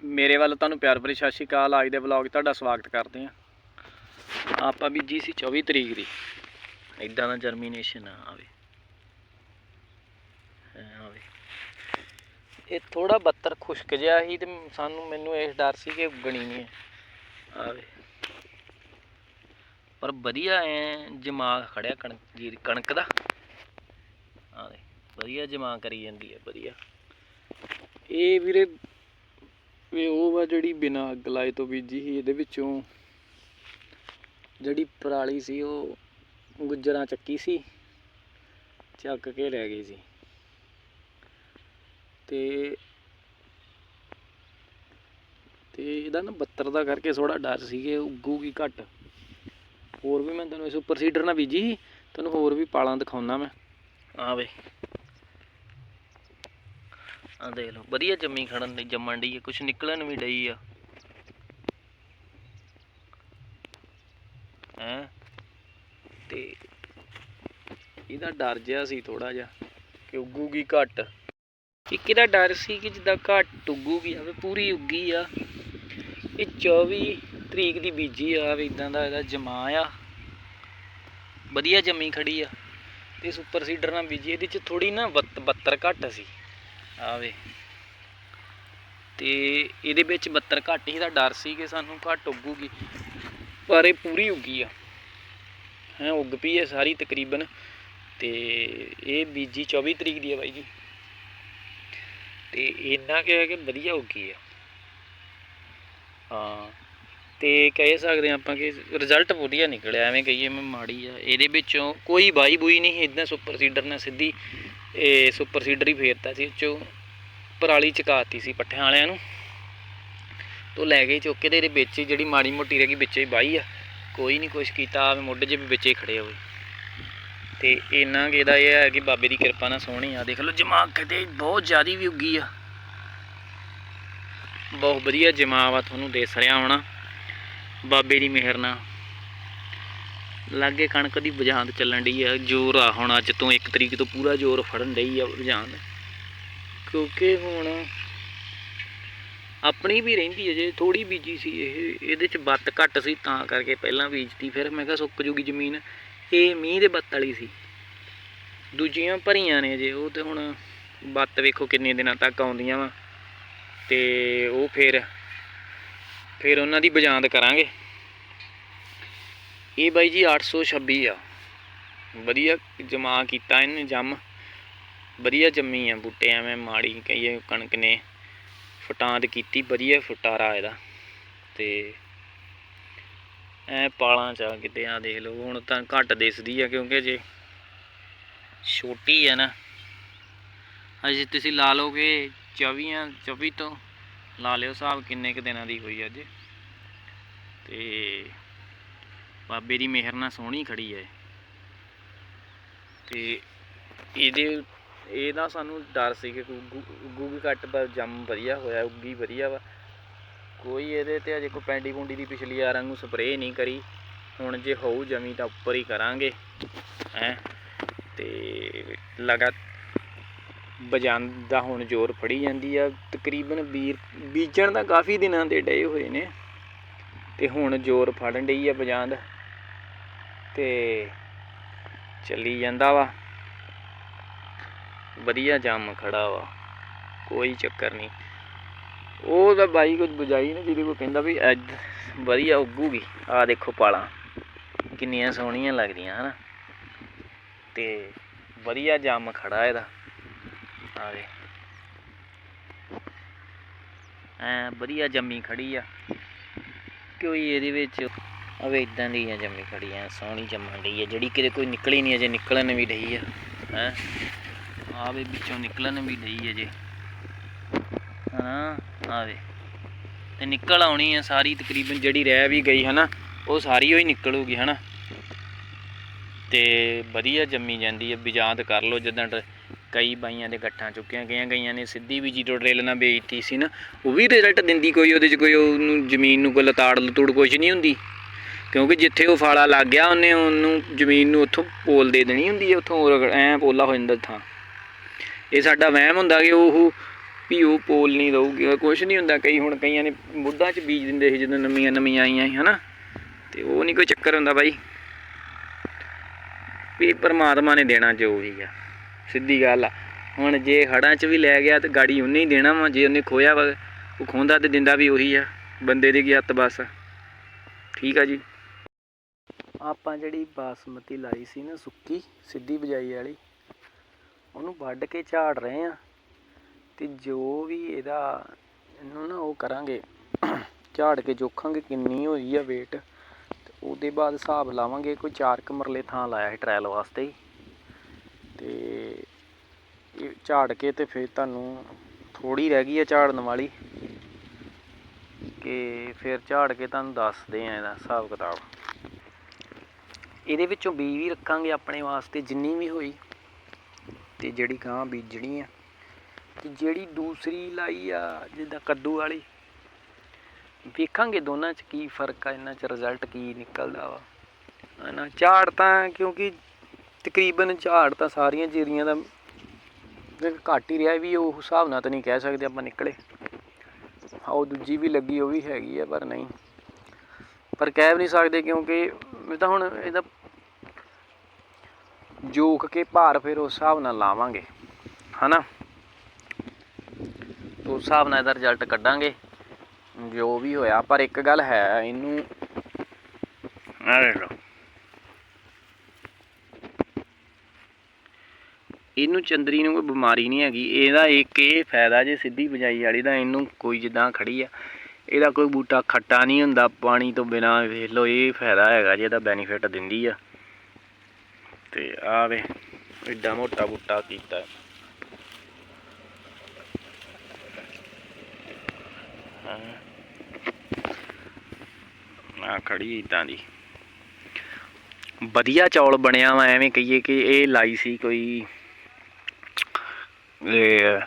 ਮੇਰੇ ਵੱਲ ਤੁਹਾਨੂੰ ਪਿਆਰ ਭਰੀ ਸਤਿ ਸ਼੍ਰੀ ਅਕਾਲ। ਅੱਜ ਦੇ ਵਲੌਗ ਤੁਹਾਡਾ ਸਵਾਗਤ ਕਰਦੇ ਹਾਂ। ਆਪਾਂ ਬੀਜੀ ਸੀ 24 ਤਰੀਕ ਦੀ। ਇਦਾਂ ਦਾ ਜਰਮੀਨੇਸ਼ਨ ਆ ਆਵੇ ਆਵੇ ਇਹ ਥੋੜਾ ਬੱਤਰ ਖੁਸ਼ਕ ਜਿਹਾ ਸੀ ਤੇ ਸਾਨੂੰ, ਮੈਨੂੰ ਇਸ ਡਰ ਸੀ ਕਿ ਉਗਣੀ ਨਹੀਂ ਆਵੇ ਪਰ ਵਧੀਆ ਐ ਜਮਾ ਖੜਿਆ ਕਣਕ ਜੀ ਕਣਕ ਦਾ। ਆਵੇ ਵਧੀਆ ਜਮਾ ਕਰੀ ਜਾਂਦੀ ਹੈ, ਵਧੀਆ। ਇਹ ਵੀਰੇ ਵੀ ਉਹ ਵਾ ਜਿਹੜੀ ਬਿਨਾਂ ਅੱਗ ਲਾਏ ਤੋਂ ਬੀਜੀ ਸੀ, ਇਹਦੇ ਵਿੱਚੋਂ ਜਿਹੜੀ ਪਰਾਲੀ ਸੀ, ਉਹ ਗੁੱਜਰਾਂ ਚੱਕੀ ਸੀ, ਚੱਕ ਕੇ ਲੈ ਗਈ ਸੀ। ਤੇ ਤੇ ਇਹਦਾ ਨਾ 72 ਦਾ ਕਰਕੇ ਥੋੜਾ ਡਰ ਸੀ ਕਿ ਉੱਗੂਗੀ ਘੱਟ। ਹੋਰ ਵੀ ਮੈਂ ਤੈਨੂੰ ਸੁਪਰ ਸੀਡਰ ਨਾਲ ਬੀਜੀ ਸੀ ਤੁਹਾਨੂੰ ਹੋਰ ਵੀ ਪਾਲਾਂ ਦਿਖਾਉਣਾ ਮੈਂ। ਆਵੇ ਆ ਦੇਖ ਲਓ, ਵਧੀਆ ਜੰਮੀ ਖੜਨ ਦੀ ਜੰਮਣ ਦੀ ਹੈ ਕੁਝ ਨਿਕਲਣ ਵੀ ਡਈ ਆ। ਹੈ? ਤੇ ਇਹਦਾ ਡਰ ਜਿਹਾ ਸੀ ਥੋੜਾ ਜਿਹਾ ਕਿ ਉੱਗੂਗੀ ਘੱਟ। ਇੱਕ ਇਹਦਾ ਡਰ ਸੀ ਕਿ ਜਿੱਦਾਂ ਘੱਟ ਉੱਗੂਗੀ ਆਵੇ ਪੂਰੀ ਉੱਗੀ ਆ। ਇਹ 24 ਤਰੀਕ ਦੀ ਬੀਜੀ ਆ, ਵੀ ਇਦਾਂ ਦਾ ਇਹਦਾ ਜਮਾ ਆ। ਵਧੀਆ ਜੰਮੀ ਖੜੀ ਆ। ਤੇ ਸੁਪਰ ਸੀਡਰ ਨਾਲ ਬੀਜੀ, ਇਹਦੇ ਚ ਥੋੜੀ ਨਾ 72 ਘੱਟ ਸੀ। ਆਵੇ ਤੇ ਇਹਦੇ ਵਿੱਚ 72 ਘੱਟ ਹੀ ਦਾ ਡਰ ਸੀ ਕਿ ਸਾਨੂੰ ਘੱਟ ਉੱਗੂਗੀ। ਪਰ ਇਹ ਪੂਰੀ ਉੱਗੀ ਆ। ਹੈ, ਉੱਗ ਪਈ ਹੈ ਸਾਰੀ ਤਕਰੀਬਨ। ਤੇ ਇਹ ਬੀਜੀ 24 ਤਰੀਕ ਦੀ ਹੈ ਬਾਈ ਜੀ। ਤੇ ਇੰਨਾ ਕਿ ਹੈ ਕਿ ਵਧੀਆ ਉੱਗੀ ਆ। ਹਾਂ, ਤੇ ਕਹਿ ਸਕਦੇ ਹਾਂ ਆਪਾਂ ਕਿ ਰਿਜ਼ਲਟ ਵਧੀਆ ਨਿਕਲਿਆ, ਐਵੇਂ ਕਹੀਏ ਮੈਂ ਮਾੜੀ ਆ। ਇਹਦੇ ਵਿੱਚੋਂ ਕੋਈ ਬਾਈ ਬੂਈ ਨਹੀਂ ਇਦਾਂ ਸੁਪਰ ਸੀਡਰ ਨਾਲ ਸਿੱਧੀ ਇਹ ਸੁਪਰ ਸੀਡਰ ਹੀ ਫੇਰਤਾ ਸੀ ਉਹ 'ਚੋਂ ਪਰਾਲੀ ਚਕਾਤੀ ਸੀ ਪੱਠਿਆਂ ਵਾਲਿਆਂ ਨੂੰ। ਤੋਂ ਲੈ ਗਏ ਚੁੱਕ ਕੇ ਤੇ, ਇਹਦੇ ਵਿੱਚ ਜਿਹੜੀ ਮਾੜੀ ਮੋਟੀ ਰਹਿ ਗਈ, ਵਿੱਚੇ ਹੀ ਬਾਈ ਆ। ਕੋਈ ਨਹੀਂ ਕੁਛ ਕੀਤਾ ਆਵੇ ਮੁੱਢ 'ਚ ਵੀ ਵਿੱਚੇ ਹੀ ਖੜੇ ਹੋਏ। ਤੇ ਇੰਨਾ ਕਿ ਇਹਦਾ ਇਹ ਹੈ ਕਿ ਬਾਬੇ ਦੀ ਕਿਰਪਾ ਨਾਲ ਸੋਹਣੀ ਆ। ਦੇਖ ਲਓ, ਜਮਾ ਕਿਤੇ ਬਹੁਤ ਜ਼ਿਆਦੀ ਵੀ ਉੱਗੀ ਆ। ਬਹੁਤ ਵਧੀਆ ਜਮਾ ਆ ਤੁਹਾਨੂੰ ਦੇਖ ਰਿਹਾ ਹੋਣਾ। ਬਾਬੇ ਦੀ ਮਿਹਰ ਨਾਲ। ਲਾਗੇ ਕਣਕ ਦੀ ਬਜਾਂਦ ਚੱਲਣ ਡਈ ਆ, ਜ਼ੋਰ ਆ ਹੁਣ ਅੱਜ ਤੋਂ 1 ਤਰੀਕ ਤੋਂ ਪੂਰਾ ਜ਼ੋਰ ਫੜਨ ਡਈ ਆ ਬਜਾਂਦ ਕਿਉਂਕਿ ਹੁਣ ਆਪਣੀ ਵੀ ਰਹਿੰਦੀ ਹੈ ਜੇ ਥੋੜੀ ਬੀਜੀ ਸੀ ਇਹ, ਇਹਦੇ ਚ ਬੱਤ ਘੱਟ ਸੀ, ਤਾਂ ਕਰਕੇ ਪਹਿਲਾਂ ਬੀਜਤੀ, ਫਿਰ ਮੈਂ ਕਿਹਾ ਸੁੱਕ ਜੂਗੀ ਜ਼ਮੀਨ, ਇਹ ਮੀਂਹ ਦੇ ਬੱਤ ਵਾਲੀ ਸੀ। ਦੂਜੀਆਂ ਭਰੀਆਂ ਨੇ ਜੇ, ਉਹ ਤੇ ਹੁਣ ਬੱਤ ਵੇਖੋ ਕਿੰਨੇ ਦਿਨਾਂ ਤੱਕ ਆਉਂਦੀਆਂ ਵਾ, ਤੇ ਉਹ ਫਿਰ ਫਿਰ ਉਹਨਾਂ ਦੀ ਬਜਾਂਦ ਕਰਾਂਗੇ। ਇਹ ਬਾਈ ਜੀ 826 ਆ। ਵਧੀਆ ਜਮਾ ਕੀਤਾ ਇਹਨੇ ਜੰਮ। ਵਧੀਆ ਜੰਮੀ ਆ ਬੂਟੇ ਐਵੇਂ ਮਾੜੀ ਕਹੀਏ ਕਣਕ ਨੇ। ਫਟਾਂਦ ਕੀਤੀ, ਵਧੀਆ ਫਟਾਰਾ ਇਹਦਾ। ਤੇ ਐ ਪਾਲਾਂ ਚ ਆ ਕਿਤੇ ਆ ਦੇਖ ਲਓ, ਹੁਣ ਤਾਂ ਘੱਟ ਦਿਸਦੀ ਆ ਕਿਉਂਕਿ ਜੇ ਛੋਟੀ ਆ ਨਾ, ਅਜੇ ਤੁਸੀਂ ਲਾ ਲੋਗੇ 24 24 ਤੋਂ ਲਾ ਲਿਓ ਹਿਸਾਬ ਕਿੰਨੇ ਕੁ ਦਿਨਾਂ ਦੀ ਹੋਈ ਅੱਜ। ਤੇ ਬਾਬੇ ਦੀ ਮਿਹਰ ਨਾਲ ਸੋਹਣੀ ਖੜੀ ਹੈ ਤੇ ਇਹਦੇ, ਇਹਦਾ ਸਾਨੂੰ ਡਰ ਸੀ ਕਿ ਉੱਗੂ ਉੱਗੂਗੀ ਘੱਟ ਪਰ ਜੰਮ ਵਧੀਆ ਹੋਇਆ, ਉੱਗੀ ਵਧੀਆ ਵਾ। ਕੋਈ ਇਹਦੇ ਤੇ ਅਜੇ ਕੋਈ ਪੈਂਡੀ ਪੁੰਡੀ ਦੀ ਪਿਛਲੀ ਵਾਰਾਂ ਨੂੰ ਸਪਰੇਅ ਨਹੀਂ ਕਰੀ। ਹੁਣ ਜੇ ਹੋਊ ਜਮੀ ਤਾਂ ਉੱਪਰ ਹੀ ਕਰਾਂਗੇ, ਹੈ। ਤੇ ਲਗਾ ਦਾ ਹੁਣ ਜ਼ੋਰ ਫੜੀ ਜਾਂਦੀ ਆ। ਤਕਰੀਬਨ ਬੀਰ, ਬੀਜਣ ਦਾ ਕਾਫੀ ਦਿਨਾਂ ਦੇ ਡਏ ਹੋਏ ਨੇ। ਤੇ ਹੁਣ ਜ਼ੋਰ ਫੜਨ ਡਈ ਆ ਬਜਾਂਦ ਤੇ ਚੱਲੀ ਜਾਂਦਾ ਵਾ। ਵਧੀਆ ਜੰਮ ਖੜਾ ਵਾ, ਕੋਈ ਚੱਕਰ ਨਹੀਂ। ਉਹ ਤਾਂ ਬਾਈ ਕੁਝ ਬੁਝਾਈ ਨਾ ਜਿਹਦੇ ਕੋ ਕਹਿੰਦਾ ਵੀ ਅੱਜ ਵਧੀਆ ਉੱਗੂਗੀ। ਆ ਦੇਖੋ ਪਾਲਾਂ, ਕਿੰਨੀਆਂ ਸੋਹਣੀਆਂ ਲੱਗਦੀਆਂ ਹਨਾ। ਤੇ ਵਧੀਆ ਜੰਮ ਖੜਾ ਇਹਦਾ। ਆ ਦੇ ਐ ਵਧੀਆ ਜੰਮੀ ਖੜੀ ਆ। ਕੋਈ ਇਹਦੇ ਵਿੱਚ ਅਵੇ ਇਦਾਂ ਦੀ ਆ ਜੰਮੀ ਖੜੀ ਆ, ਸੋਹਣੀ ਜੰਮਣ ਡਈ ਆ, ਜਿਹੜੀ ਕਿਤੇ ਕੋਈ ਨਿਕਲੀ ਨਹੀਂ ਅਜੇ, ਨਿਕਲਣ ਵੀ ਡਈ ਆ, ਹੈ? ਆਵੇ ਵਿੱਚੋਂ ਨਿਕਲਣ ਵੀ ਡਈ ਅਜੇ। ਹਾਂ ਆਵੇ ਤੇ ਨਿਕਲ ਆਉਣੀ ਆ ਸਾਰੀ, ਤਕਰੀਬਨ ਜਿਹੜੀ ਰਹਿ ਵੀ ਗਈ, ਹਨਾ, ਉਹ ਸਾਰੀ ਹੋਈ ਨਿਕਲੂਗੀ, ਹਨਾ? ਤੇ ਵਧੀਆ ਜੰਮੀ ਜਾਂਦੀ ਹੈ ਬਿਜਾਂਤ ਕਰ ਲਓ, ਜਦੋਂ ਕਈ ਬਾਈਆਂ ਦੇ ਗੱਠਾਂ ਚੁੱਕੀਆਂ ਗਈਆਂ ਗਈਆਂ ਨੇ, ਸਿੱਧੀ ਵੀ ਜੀਰੋ ਡਰੇਲ ਨਾਲ ਵੇਚਤੀ ਸੀ ਨਾ, ਉਹ ਵੀ ਰਿਜ਼ਲਟ ਦਿੰਦੀ ਕੋਈ, ਉਹਦੇ 'ਚ ਕੋਈ, ਉਹਨੂੰ ਜ਼ਮੀਨ ਨੂੰ ਕੋਈ ਲਤਾੜ ਲਤੂੜ ਕੁਝ ਨਹੀਂ ਹੁੰਦੀ। ਕਿਉਂਕਿ ਜਿੱਥੇ ਉਹ ਫਾਲਾ ਲੱਗ ਗਿਆ, ਉਹਨੇ ਉਹਨੂੰ ਜ਼ਮੀਨ ਨੂੰ ਉੱਥੋਂ ਪੋਲ ਦੇ ਦੇਣੀ ਹੁੰਦੀ ਹੈ, ਉੱਥੋਂ ਐ ਪੋਲਾ ਹੋ ਜਾਂਦਾ ਥਾਂ ਇਹ ਸਾਡਾ ਵਹਿਮ ਹੁੰਦਾ ਕਿ ਉਹ ਵੀ ਉਹ ਪੋਲ ਨਹੀਂ ਦਊਗੀ ਕੁਝ ਨਹੀਂ ਹੁੰਦਾ। ਕਈ ਹੁਣ ਕਈਆਂ ਨੇ ਮੁੱਢਾਂ 'ਚ ਬੀਜ ਦਿੰਦੇ ਸੀ, ਜਦੋਂ ਨਵੀਆਂ ਨਵੀਆਂ ਆਈਆਂ ਸੀ, ਹਨਾ? ਤੇ ਉਹ ਨਹੀਂ ਕੋਈ ਚੱਕਰ ਹੁੰਦਾ ਬਾਈ। ਵੀ ਪਰਮਾਤਮਾ ਨੇ ਦੇਣਾ ਜੋ ਵੀ ਆ। ਸਿੱਧੀ ਗੱਲ ਆ। ਹੁਣ ਜੇ ਹੜਾਂ 'ਚ ਵੀ ਲੈ ਗਿਆ ਤੇ ਗਾੜੀ ਉਹਨੇ ਹੀ ਦੇਣਾ ਵਾ, ਜੇ ਉਹਨੇ ਖੋਇਆ ਵਾ, ਉਹ ਖੋਂਦਾ ਤੇ ਦਿੰਦਾ ਵੀ ਉਹੀ ਆ, ਬੰਦੇ ਦੀ ਕੀ ਹੱਥ ਬਸ ਠੀਕ ਆ ਜੀ। ਆਪਾਂ ਜਿਹੜੀ ਬਾਸਮਤੀ ਲਾਈ ਸੀ ਨਾ ਸੁੱਕੀ, ਸਿੱਧੀ ਬਜਾਈ ਵਾਲੀ, ਉਹਨੂੰ ਵੱਢ ਕੇ ਝਾੜ ਰਹੇ ਆ ਤੇ ਜੋ ਵੀ ਇਹਦਾ ਇਹਨੂੰ ਨਾ ਉਹ ਕਰਾਂਗੇ, ਝਾੜ ਕੇ ਜੋਖਾਂਗੇ ਕਿੰਨੀ ਹੋਈ ਆ weight, ਤੇ ਉਹਦੇ ਬਾਅਦ ਹਿਸਾਬ ਲਾਵਾਂਗੇ ਕੋਈ ਚਾਰ ਕੁ ਮਰਲੇ ਥਾਂ ਲਾਇਆ ਸੀ ਟ੍ਰਾਇਲ ਵਾਸਤੇ ਹੀ। ਤੇ ਇਹ ਝਾੜ ਕੇ ਤੇ ਫਿਰ ਤੁਹਾਨੂੰ ਥੋੜੀ ਰਹਿ ਗਈ ਆ ਝਾੜਨ ਵਾਲੀ, ਕਿ ਫਿਰ ਝਾੜ ਕੇ ਤੁਹਾਨੂੰ ਦੱਸਦੇ ਆ ਇਹਦਾ ਹਿਸਾਬ ਕਿਤਾਬ। ਇਹਦੇ ਵਿੱਚੋਂ ਬੀਜ ਵੀ ਰੱਖਾਂਗੇ ਆਪਣੇ ਵਾਸਤੇ, ਜਿੰਨੀ ਵੀ ਹੋਈ ਤੇ ਜਿਹੜੀ ਗਾਂ ਬੀਜਣੀ ਆ। ਤੇ ਜਿਹੜੀ ਦੂਸਰੀ ਲਾਈ ਆ, ਜਿੱਦਾਂ ਕੱਦੂ ਵਾਲੀ, ਵੇਖਾਂਗੇ ਦੋਨਾਂ 'ਚ ਕੀ ਫ਼ਰਕ ਆ, ਇਹਨਾਂ 'ਚ ਰਿਜ਼ਲਟ ਕੀ ਨਿਕਲਦਾ ਵਾ। ਹਨਾ, ਝਾੜ ਤਾਂ ਕਿਉਂਕਿ ਤਕਰੀਬਨ ਝਾੜ ਤਾਂ ਸਾਰੀਆਂ ਜੀਰੀਆਂ ਦਾ ਘੱਟ ਹੀ ਰਿਹਾ ਵੀ ਉਹ ਹਿਸਾਬ ਨਾਲ ਤਾਂ ਨਹੀਂ ਕਹਿ ਸਕਦੇ ਆਪਾਂ ਨਿਕਲੇ। ਹਾਂ, ਉਹ ਦੂਜੀ ਵੀ ਲੱਗੀ, ਉਹ ਵੀ ਹੈਗੀ ਆ, ਪਰ ਨਹੀਂ। ਪਰ ਕਹਿ ਵੀ ਨਹੀਂ ਸਕਦੇ ਕਿਉਂਕਿ ਇਹ ਤਾਂ ਹੁਣ ਇਹਦਾ ਜੋਖ ਕੇ ਭਾਰ ਫਿਰ ਉਸ ਹਿਸਾਬ ਨਾਲ ਲਾਵਾਂਗੇ, ਹਨਾ? ਉਸ ਹਿਸਾਬ ਨਾਲ ਇਹਦਾ ਰਿਜ਼ਲਟ ਕੱਢਾਂਗੇ, ਜੋ ਵੀ ਹੋਇਆ। ਪਰ ਇੱਕ ਗੱਲ ਹੈ, ਇਹਨੂੰ ਆ ਦੇਖ ਇਹਨੂੰ ਚੰਦਰੀ ਨੂੰ ਕੋਈ ਬਿਮਾਰੀ ਨਹੀਂ ਹੈਗੀ। ਇਹਦਾ ਇੱਕ ਇਹ ਫਾਇਦਾ ਜੇ ਸਿੱਧੀ ਬਜਾਈ ਵਾਲੀ ਦਾ ਇਹਨੂੰ ਕੋਈ ਜਿੱਦਾਂ ਖੜੀ ਆ। ਇਹਦਾ ਕੋਈ ਬੂਟਾ ਖੱਟਾ ਨਹੀਂ ਹੁੰਦਾ, ਪਾਣੀ ਤੋਂ ਬਿਨਾ। ਵੇਖ ਲਓ, ਇਹ ਫਾਇਦਾ ਹੈਗਾ ਜੇ ਇਹਦਾ ਬੈਨੀਫਿਟ ਦਿੰਦੀ ਆ। ਤੇ ਆ ਵੇ ਐਡਾ ਮੋਟਾ ਬੂਟਾ ਕੀਤਾ। ਆ ਖੜੀ ਇਦਾਂ ਦੀ। ਵਧੀਆ ਚੌਲ ਬਣਿਆ ਵਾ, ਐਵੇਂ ਕਹੀਏ ਕਿ ਇਹ ਲਾਈ ਸੀ ਕੋਈ, ਇਹ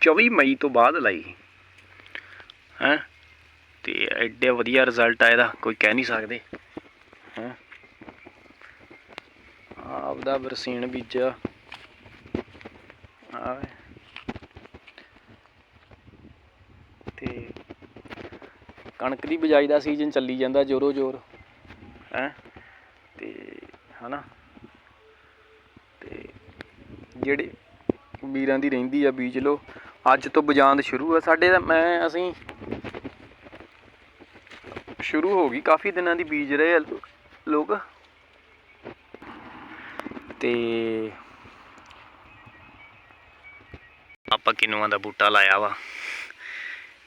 24 ਮਈ ਤੋਂ ਬਾਅਦ ਲਾਈ। ਹੈ? ਤੇ ਐਡੇ ਵਧੀਆ ਰਿਜ਼ਲਟ ਆ ਇਹਦਾ, ਕੋਈ ਕਹਿ ਨਹੀਂ ਸਕਦੇ। ਹੈ? ਆਪਦਾ ਬਰਸੀਨ ਬੀਜਿਆ। ਆਵੇ। ਤੇ ਕਣਕ ਦੀ ਬਿਜਾਈ ਦਾ ਸੀਜ਼ਨ ਚੱਲੀ ਜਾਂਦਾ ਜੋਰੋ ਜੋਰ ਹੈ? ਤੇ ਹਨਾ? ਤੇ ਜਿਹੜੇ ਵੀਰਾਂ ਦੀ ਰਹਿੰਦੀ ਆ ਬੀਜ ਲੋ ਅੱਜ ਤੋਂ ਬਜਾਂਦ ਸ਼ੁਰੂ ਆ। ਸਾਡੇ ਤਾਂ ਮੈਂ, ਅਸੀਂ ਸ਼ੁਰੂ ਹੋ ਗਈ। ਕਾਫੀ ਦਿਨਾਂ ਦੀ ਬੀਜ ਰਹੇ ਆ ਲੋਕ। ਤੇ ਆਪਾਂ ਕਿਨੂਆਂ ਦਾ ਬੂਟਾ ਲਾਇਆ ਵਾ।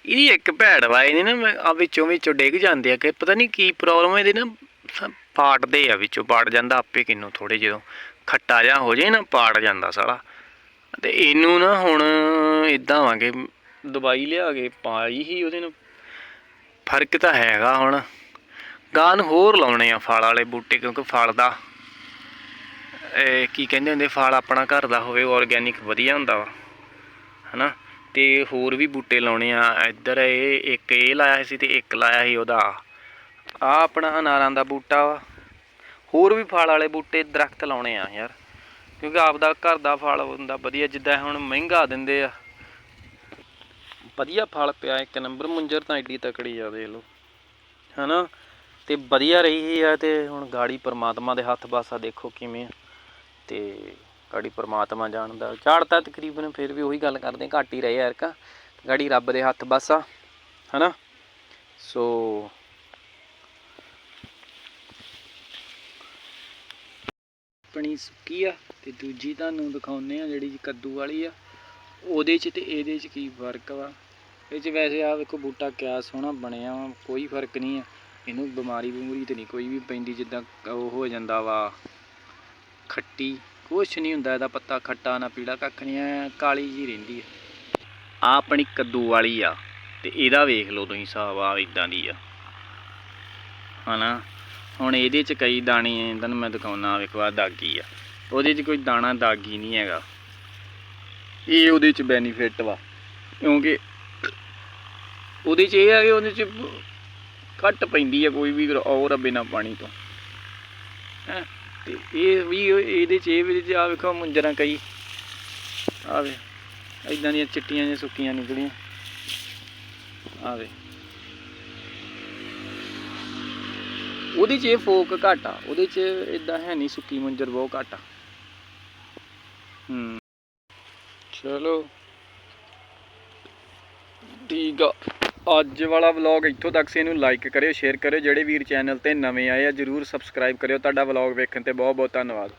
ਇਹਦੀ ਇੱਕ ਭੈੜ ਵਾ, ਇਹਨੇ ਨਾ ਮੈਂ- ਆ ਵਿੱਚੋਂ ਵਿੱਚੋਂ ਡਿੱਗ ਜਾਂਦੇ ਆ ਕਿ ਪਤਾ ਨਹੀਂ ਕੀ ਪ੍ਰੋਬਲਮ ਇਹਦੇ ਨਾ ਸ- ਪਾੜਦੇ ਆ ਵਿੱਚੋਂ, ਪਾੜ ਜਾਂਦਾ ਆਪੇ ਕਿਨੂੰ ਥੋੜੇ ਜਦੋਂ ਖੱਟਾ ਜਿਹਾ ਹੋ ਜੇ ਨਾ, ਪਾੜ ਜਾਂਦਾ ਸਾਲਾ ਤੇ ਇਹਨੂੰ ਨਾ ਹੁਣ ਇਦਾਂ ਵਾਂਗੇ ਦਵਾਈ ਲਿਆ ਕੇ ਪਾਈ ਹੀ ਉਹਦੇ ਨੂੰ। ਫ਼ਰਕ ਤਾਂ ਹੈਗਾ ਹੁਣ। ਗਾਨ ਹੋਰ ਲਾਉਣੇ ਆ ਫਲ ਵਾਲੇ ਬੂਟੇ ਕਿਉਂਕਿ ਫਲ ਦਾ ਕੀ ਕਹਿੰਦੇ ਹੁੰਦੇ, ਫਲ ਆਪਣਾ ਘਰ ਦਾ ਹੋਵੇ ਆਰਗੈਨਿਕ ਵਧੀਆ ਹੁੰਦਾ ਵਾ, ਹਨਾ? ਤੇ ਹੋਰ ਵੀ ਬੂਟੇ ਲਾਉਣੇ ਆ, ਇੱਧਰ ਇਹ ਇੱਕ ਇਹ ਲਾਇਆ ਸੀ ਤੇ ਇੱਕ ਲਾਇਆ ਸੀ ਉਹਦਾ। ਆ ਆਪਣਾ ਅਨਾਰਾਂ ਦਾ ਬੂਟਾ ਵਾ। ਹੋਰ ਵੀ ਫਲ ਵਾਲੇ ਬੂਟੇ ਦਰਖਤ ਲਾਉਣੇ ਆ ਯਾਰ, ਕਿਉਂਕਿ ਆਪਦਾ ਘਰ ਦਾ ਫਲ ਹੁੰਦਾ ਵਧੀਆ, ਜਿੱਦਾਂ ਹੁਣ ਮਹਿੰਗਾ ਦਿੰਦੇ ਆ। ਵਧੀਆ ਫਲ ਪਿਆ, ਇੱਕ ਨੰਬਰ ਮੁੰਜਰ ਤਾਂ ਐਡੀ ਤਕੜੀ ਆ, ਦੇਖ ਲਓ, ਹਨਾ? ਤੇ ਵਧੀਆ ਰਹੀ ਆ ਤੇ ਹੁਣ ਗਾੜੀ ਪਰਮਾਤਮਾ ਦੇ ਹੱਥ, ਬਾਸਾ ਦੇਖੋ ਕਿਵੇਂ ਆ। ਤੇ ਗਾੜੀ ਪਰਮਾਤਮਾ ਜਾਣਦਾ। ਝਾੜਤਾ ਤਕਰੀਬਨ ਫਿਰ ਵੀ ਉਹੀ ਗੱਲ ਕਰਦੇ, ਘੱਟ ਹੀ ਰਹੇ ਯਾਰ ਕਾ ਗਾੜੀ ਰੱਬ ਦੇ ਹੱਥ ਬਸ ਆ, ਹਨਾ? ਸੋ ਆਪਣੀ ਸੁੱਕੀ ਆ ਤੇ ਦੂਜੀ ਤੁਹਾਨੂੰ ਦਿਖਾਉਨੇ ਆ ਜਿਹੜੀ ਕੱਦੂ ਵਾਲੀ ਆ। ਉਹਦੇ 'ਚ ਤੇ ਇਹਦੇ 'ਚ ਕੀ ਫ਼ਰਕ ਵਾ? ਇਹ 'ਚ ਵੈਸੇ ਆ ਵੇਖੋ ਬੂਟਾ ਕਿਆ ਸੋਹਣਾ ਬਣਿਆ ਵਾ, ਕੋਈ ਫ਼ਰਕ ਨਹੀਂ ਆ। ਇਹਨੂੰ ਬਿਮਾਰੀ ਬਮੂਰੀ ਤੇ ਨਹੀਂ ਕੋਈ ਵੀ ਪੈਂਦੀ ਜਿੱਦਾਂ ਉਹ ਹੋ ਜਾਂਦਾ ਵਾ। ਖੱਟੀ। ਕੁਛ ਨਹੀਂ ਹੁੰਦਾ, ਇਹਦਾ ਪੱਤਾ ਖੱਟਾ ਨਾ ਪੀਲਾ ਕੱਖ ਨਹੀਂ, ਐ ਕਾਲੀ ਜੀ ਰਹਿੰਦੀ ਆ। ਆ ਆਪਣੀ ਕੱਦੂ ਵਾਲੀ ਆ, ਤੇ ਇਹਦਾ ਵੇਖ ਲਓ ਤੁਸੀਂ ਹਿਸਾਬ ਆ ਇਦਾਂ ਦੀ ਆ। ਹਨਾ? ਹੁਣ ਇਹਦੇ ਚ ਕਈ ਦਾਣੇ ਇਹਨਾਂ ਮੈਂ ਦਿਖਾਉਣਾ ਵੇਖੋ ਆ ਦਾਗੀ ਆ। ਉਹਦੇ ਚ ਕੋਈ ਦਾਣਾ ਦਾਗੀ ਨਹੀਂ ਹੈਗਾ। ਇਹ ਉਹਦੇ ਚ ਬੈਨੀਫਿਟ ਵਾ, ਕਿਉਂਕਿ ਉਹਦੇ ਚ ਇਹ ਆ ਕਿ ਉਹਦੇ ਚ ਘੱਟ ਪੈਂਦੀ ਆ, ਕੋਈ ਵੀ ਔਰ ਬਿਨਾ ਪਾਣੀ ਤੋਂ। ਹੈਂ? ਤੇ ਇਹ ਵੀ ਇਹਦੇ ਚ, ਇਹ ਵੀ ਆ ਵੇਖੋ ਮੁੰਜਰਾਂ ਕਈ। ਆ ਵੇ ਇਦਾਂ ਦੀਆਂ ਚਿੱਟੀਆਂ ਜਿਹੀਆਂ ਸੁੱਕੀਆਂ ਨਿਕਲੀਆਂ। ਆਵੇ ਉਹਦੇ 'ਚ ਇਹ ਫੋਕ ਘੱਟ ਆ, ਉਹਦੇ 'ਚ ਇਦਾਂ ਹੈ ਨਹੀਂ ਸੁੱਕੀ ਮੁੰਜਰ, ਬਹੁਤ ਘੱਟ ਆ। ਹੂੰ। ਚਲੋ। ਠੀਕ ਆ। ਅੱਜ ਵਾਲਾ ਵਲੌਗ ਇੱਥੋਂ ਤੱਕ ਸੀ, ਇਹਨੂੰ ਲਾਈਕ ਕਰਿਓ ਸ਼ੇਅਰ ਕਰਿਓ, ਜਿਹੜੇ ਵੀਰ ਚੈਨਲ ਤੇ ਨਵੇਂ ਆਏ ਆ, ਜਰੂਰ ਸਬਸਕ੍ਰਾਈਬ ਕਰਿਓ। ਤੁਹਾਡਾ ਵਲੌਗ ਵੇਖਣ ਤੇ ਬਹੁਤ ਬਹੁਤ ਧੰਨਵਾਦ।